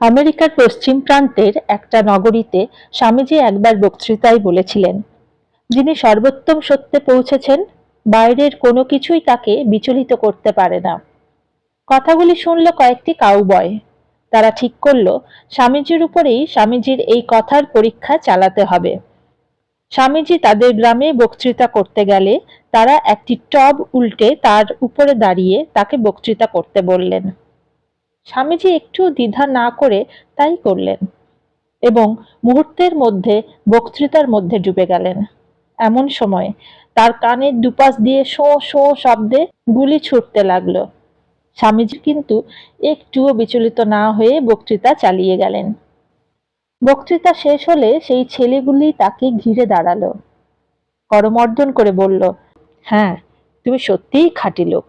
আমেরিকার পশ্চিম প্রান্তের একটা নগরীতে স্বামীজি একবার বক্তৃতায় বলেছিলেন, যিনি সর্বোত্তম সত্যে পৌঁছেছেন, বাইরের কোনো কিছুই তাকে বিচলিত করতে পারে না কথাগুলি শুনল কয়েকটি কাউবয় তারা ঠিক করল, স্বামীজির উপরেই স্বামীজির এই কথার পরীক্ষা চালাতে হবে। স্বামীজি তাদের গ্রামে বক্তৃতা করতে গেলে তারা একটি টব উল্টে তার উপরে দাঁড়িয়ে তাকে বক্তৃতা করতে বললেন। স্বামীজি একটু দ্বিধা না করে তাই করলেন এবং মুহূর্তের মধ্যে, বক্তৃতার মধ্যে ডুবে গেলেন। এমন সময় তার কানের দুপাশ দিয়ে শো শো শব্দে গুলি ছুটতে লাগল। স্বামীজি কিন্তু একটুও বিচলিত না হয়ে বক্তৃতা চালিয়ে গেলেন। বক্তৃতা শেষ হলে সেই ছেলেগুলি তাকে ঘিরে দাঁড়াল। করমর্দন করে বলল হ্যাঁ তুমি সত্যিই খাঁটি লোক।